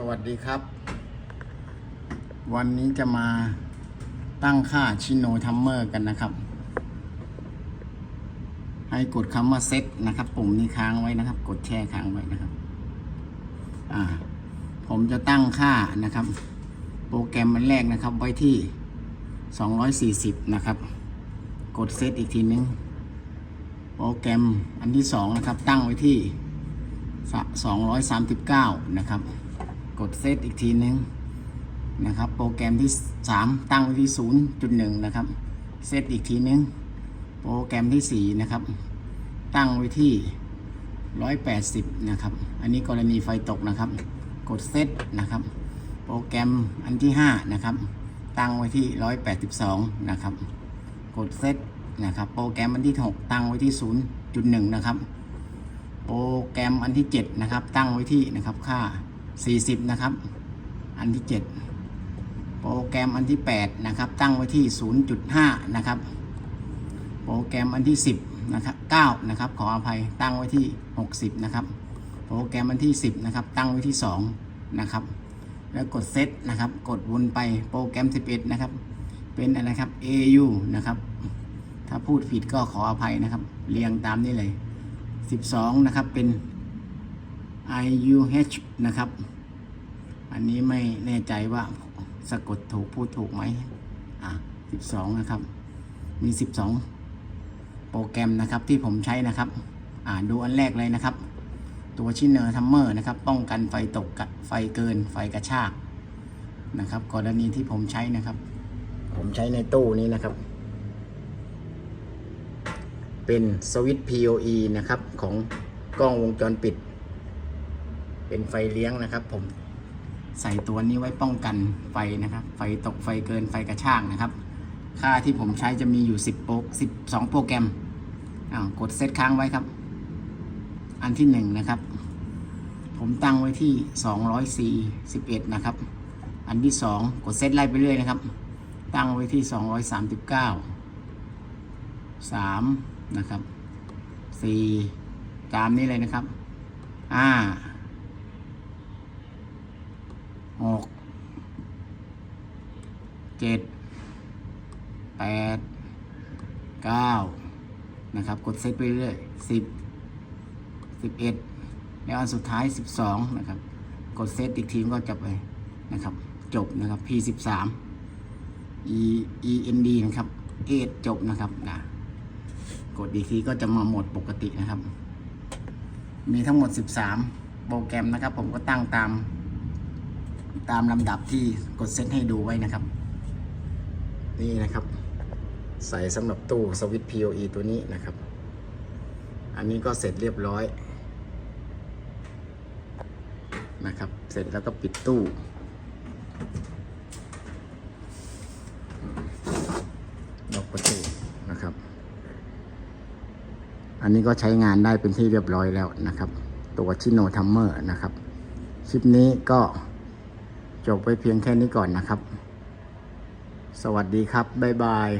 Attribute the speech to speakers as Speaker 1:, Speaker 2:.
Speaker 1: สวัสดีครับ วันนี้จะมาตั้งค่าชิโนทัมเมอร์กันนะครับ ให้กดคำว่าเซตนะครับ ปุ่มนี้ค้างไว้นะครับ กดแช่ค้างไว้นะครับ อ่า ผมจะตั้งค่านะครับ โปรแกรมมันแรกนะครับ ไว้ที่ 240 นะครับ กดเซตอีกทีนึง โปรแกรมอันที่สองนะครับ ตั้งไว้ที่ 239 นะครับ กดเซตอีกทีนึงนะครับ โปรแกรมที่ 3 ตั้งไว้ที่ 0.1 นะครับ เซตอีกทีนึง โปรแกรมที่ 4 นะครับ ตั้งไว้ที่ 180 นะครับ อันนี้กรณีไฟตกนะครับ กดเซตนะครับ โปรแกรมอันที่ 5 นะครับ ตั้งไว้ที่ 182 นะครับ กดเซตนะครับ โปรแกรมอันที่ 6 ตั้งไว้ที่ 0.1 นะครับ โปรแกรมอันที่ 7 นะครับ ตั้งไว้ที่นะครับ ค่า 40 นะครับ อันที่ 7 โปรแกรมอันที่ 8 นะครับ ตั้งไว้ที่ 0.5 นะครับ โปรแกรมอันที่ 10 นะครับ9นะครับ ขออภัย ตั้งไว้ที่ 60 นะครับ โปรแกรมอันที่ 10 นะครับ ตั้งไว้ที่ 2 นะครับ แล้วกดเซตนะครับ กดวนไป โปรแกรม 11 นะครับ เป็นอะไรครับ AU นะครับ ถ้าพูดผิดก็ขออภัยนะครับ เรียงตามนี้เลย 12 นะครับ เป็น IUH นะครับ อันนี้ไม่แน่ใจว่าสะกดถูกพูดถูกไหมอะ12นะครับ มี12โปรแกรมนะครับที่ผมใช้นะครับ อ่าดูอันแรกเลยนะครับ ตัวชินเนอร์ทัมเมอร์นะครับ ป้องกันไฟตกกับไฟเกิน ไฟกระชากนะครับ กรณีที่ผมใช้นะครับ ผมใช้ในตู้นี้นะครับ เป็นสวิตช์ PoE นะครับของกล้องวงจรปิด เป็นไฟเลี้ยงนะครับผม ใส่ตัวนี้ไว้ป้องกันไฟนะครับ ไฟตกไฟเกินไฟกระชากนะครับ ค่าที่ผมใช้จะมีอยู่ 10 โปร12 โปรแกรมอ้าวกดเซตค้างไว้ครับ อันที่ 1 นะครับ ผมตั้งไว้ที่ 241 นะครับ อันที่ 2 กดเซตไล่ไปเรื่อยนะครับ ตั้งไว้ที่ 239สามนะครับสี่ตามนี้เลยนะครับห้าห กเจ็ดแปดเก้านะครับ กดเซตไปเรื่อยสิบสิบเอ็ดแล้วอันสุดท้ายสิบสองนะครับ กดเซตอีกทีก็จะไปนะครับ จบนะครับ P สิบสาม E E N D นะครับเอจบนะครับนะกดอีกทีก็จะมาหมดปกตินะครับ มีทั้งหมด 13 โปรแกรมนะครับ ผมก็ตั้งตาม ตามลำดับที่กดเซตให้ดูไว้นะครับ นี่นะครับ ใส่สำหรับตู้สวิตช์ PoE ตัวนี้นะครับ อันนี้ก็เสร็จเรียบร้อยนะครับ เสร็จแล้วก็ปิดตู้ ล็อกประตูนะครับ อันนี้ก็ใช้งานได้เป็นที่เรียบร้อยแล้วนะครับ ตัวชิโนทัมเมอร์นะครับ คลิปนี้ก็ จบไปเพียงแค่นี้ก่อนนะครับ สวัสดีครับ บ๊ายบาย